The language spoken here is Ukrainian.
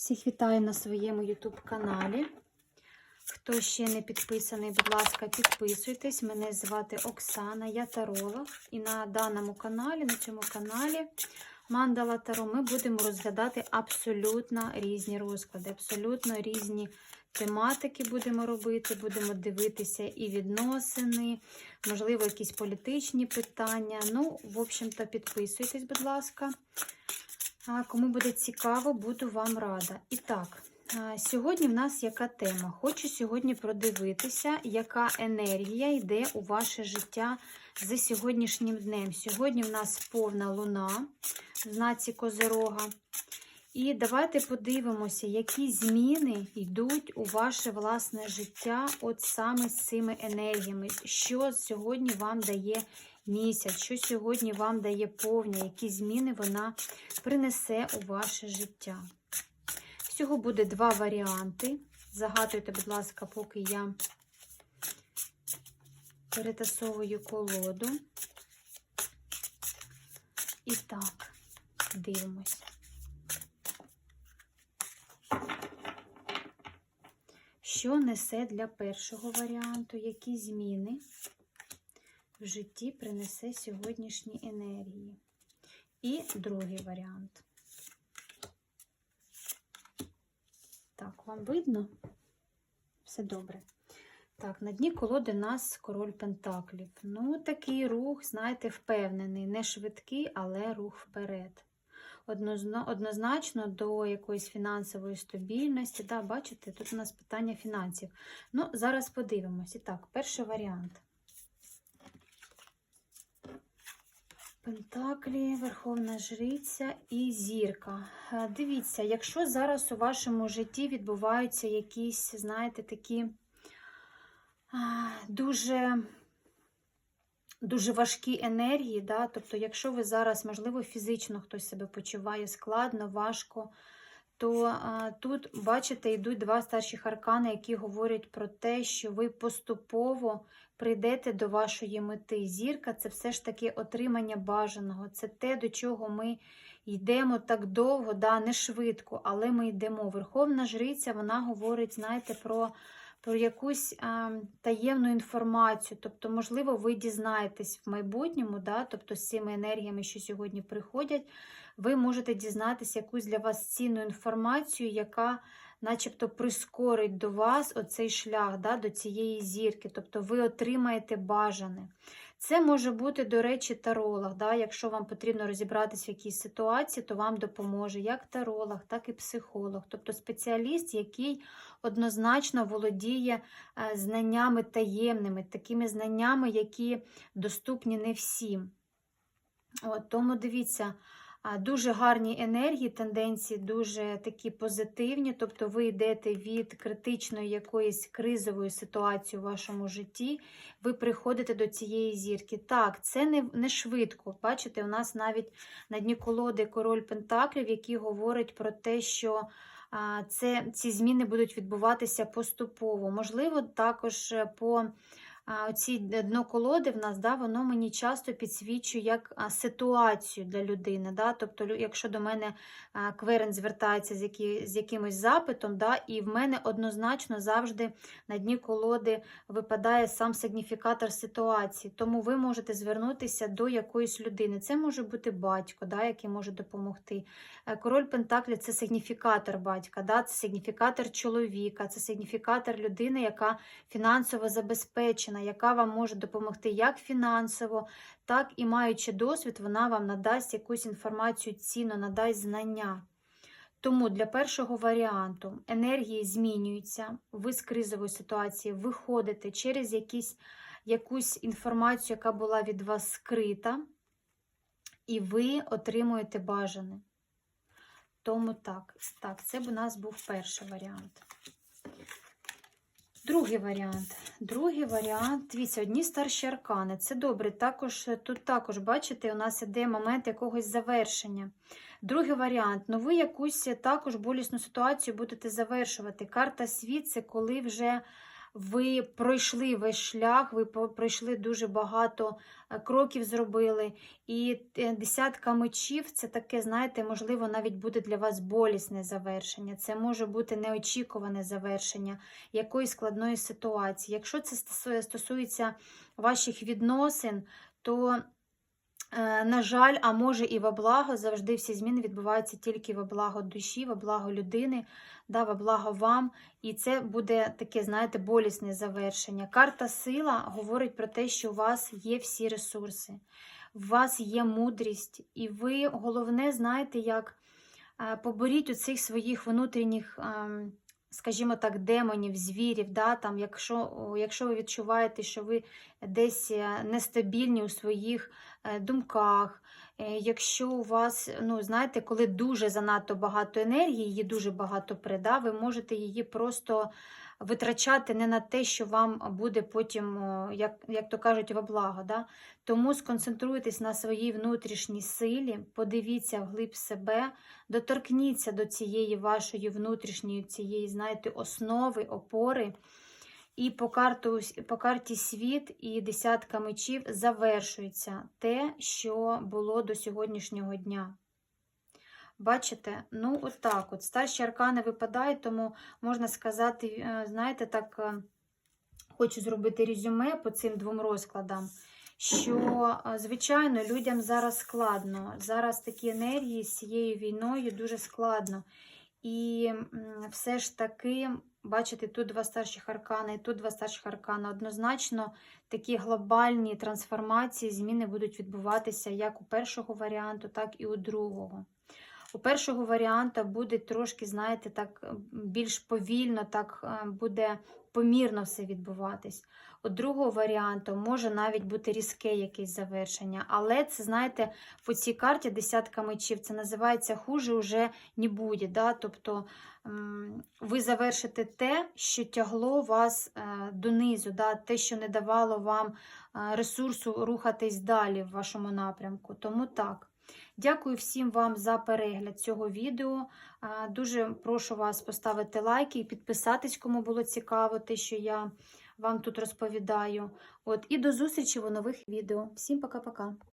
Всіх вітаю на своєму YouTube каналі. Хто ще не підписаний, будь ласка, підписуйтесь. Мене звати Оксана, я таролог. І на даному каналі, на цьому каналі Мандала Таро, ми будемо розглядати абсолютно різні розклади, абсолютно різні тематики будемо робити. Будемо дивитися і відносини, можливо, якісь політичні питання. Ну, в общем-то, підписуйтесь, будь ласка. Кому буде цікаво, буду вам рада. І так, сьогодні в нас яка тема? Хочу сьогодні продивитися, яка енергія йде у ваше життя за сьогоднішнім днем. Сьогодні в нас повна луна в знаці Козирога. І давайте подивимося, які зміни йдуть у ваше власне життя, от саме з цими енергіями. Що сьогодні вам дає місяць, що сьогодні вам дає повня, які зміни вона принесе у ваше життя. Всього буде два варіанти. Загадуйте, будь ласка, поки я перетасовую колоду. І так, дивимось. Що несе для першого варіанту? Які зміни в житті принесе сьогоднішні енергії? І другий варіант. Так, вам видно? Все добре. Так, на дні колоди нас король Пентаклів. Ну, такий рух, знаєте, впевнений, не швидкий, але рух вперед. Однозначно до якоїсь фінансової стабільності. Да, бачите, тут у нас питання фінансів. Ну, зараз подивимось. І так, перший варіант. Пентаклі, Верховна Жриця і зірка. Е, Дивіться, якщо зараз у вашому житті відбуваються якісь, знаєте, такі дуже, дуже важкі енергії, да? тобто, якщо ви зараз, можливо, фізично хтось себе почуває складно, важко, то а, тут, бачите, йдуть два старші аркани, які говорять про те, що ви поступово прийдете до вашої мети. Зірка це все ж таки отримання бажаного. Це те, до чого ми йдемо так довго, да, не швидко, але ми йдемо. Верховна жриця, вона говорить, знаєте, про. Про якусь а, таємну інформацію, тобто, можливо, ви дізнаєтесь в майбутньому, да, тобто з цими енергіями, що сьогодні приходять, ви можете дізнатися якусь для вас цінну інформацію, яка начебто прискорить до вас оцей шлях да, до цієї зірки. Тобто ви отримаєте бажане. Це може бути, до речі, таролог. Да? Якщо вам потрібно розібратися в якійсь ситуації, то вам допоможе як таролог, так і психолог, тобто спеціаліст, який однозначно володіє е, знаннями таємними, такими знаннями, які доступні не всім. От, Тому дивіться. Дуже гарні енергії, тенденції дуже такі позитивні, тобто ви йдете від критичної якоїсь кризової ситуації у вашому житті, ви приходите до цієї зірки. Так, це не, не швидко. Бачите, у нас навіть на дні колоди король Пентаклів, який говорить про те, що це, ці зміни будуть відбуватися поступово. Можливо, також е, по оці дно колоди в нас, да, воно мені часто підсвічує як ситуацію для людини. Да? Тобто, якщо до мене кверен звертається з, які, з якимось запитом, да, і в мене однозначно завжди на дні колоди випадає сам сигніфікатор ситуації. Тому ви можете звернутися до якоїсь людини. Це може бути батько, да, який може допомогти. Е, Король Пентаклі це сигніфікатор батька, да, це сигніфікатор чоловіка, це сигніфікатор людини, яка фінансово забезпечена, яка вам може допомогти як фінансово, так і маючи досвід, вона вам надасть якусь інформацію цінну, надасть знання. Тому для першого варіанту енергії змінюються, ви з кризової ситуації виходите через якісь, якусь інформацію, яка була від вас скрита, і ви отримуєте бажане. Тому так, так, це б у нас був перший варіант. Другий варіант. Другий варіант. Дивіться, одні старші аркани. Це добре. Також тут також, бачите, у нас іде момент якогось завершення. Другий варіант. Ну, ви якусь також болісну ситуацію будете завершувати. Карта світ це коли вже ви пройшли весь шлях, ви пройшли дуже багато е, кроків зробили. І е, десятка мечів це таке, знаєте, можливо, навіть буде для вас болісне завершення. Це може бути неочікуване завершення якоїсь складної ситуації. Якщо це стосується ваших відносин, то На жаль, а може і во благо, завжди всі зміни відбуваються тільки во благо душі, во благо людини, да, во благо вам. І це буде таке, знаєте, болісне завершення. Карта сила говорить про те, що у вас є всі ресурси, у вас є мудрість, і ви, головне, знаєте, як е, поборіть у цих своїх внутрішніх. Скажімо так, демонів, звірів, да, там, якщо, якщо ви відчуваєте, що ви десь е, нестабільні у своїх е, думках, е, якщо у вас, ну, знаєте, коли дуже занадто багато енергії, її дуже багато прида, ви можете її просто витрачати не на те, що вам буде потім, як, як то кажуть, во благо. Да? Тому сконцентруйтесь на своїй внутрішній силі, подивіться вглиб себе, доторкніться до цієї вашої внутрішньої, цієї, знаєте, основи, опори. І по, карту, по карті світ і десятка мечів завершується те, що було до сьогоднішнього дня. Бачите? Ну, отак от. Старші аркани випадають, тому можна сказати, е, знаєте, так, е, хочу зробити резюме по цим двом розкладам. Що, е, звичайно, людям зараз складно. Зараз такі енергії з цією війною дуже складно. І все ж таки, бачите, тут два старших аркани, тут два старших аркани. Однозначно, такі глобальні трансформації, зміни будуть відбуватися як у першого варіанту, так і у другого. У першого варіанта буде трошки, знаєте, так більш повільно, так е, буде помірно все відбуватись. У другого варіанту може навіть бути різке якесь завершення. Але це, знаєте, по цій карті десятка мечів, це називається хуже вже не буде. Да? Тобто ви завершите те, що тягло вас е, донизу, да? те, що не давало вам е, ресурсу рухатись далі в вашому напрямку. Тому так. Дякую всім вам за перегляд цього відео. Дуже прошу вас поставити лайки і підписатись, кому було цікаво, те, що я вам тут розповідаю. От, і до зустрічі в нових відео. Всім пока-пока.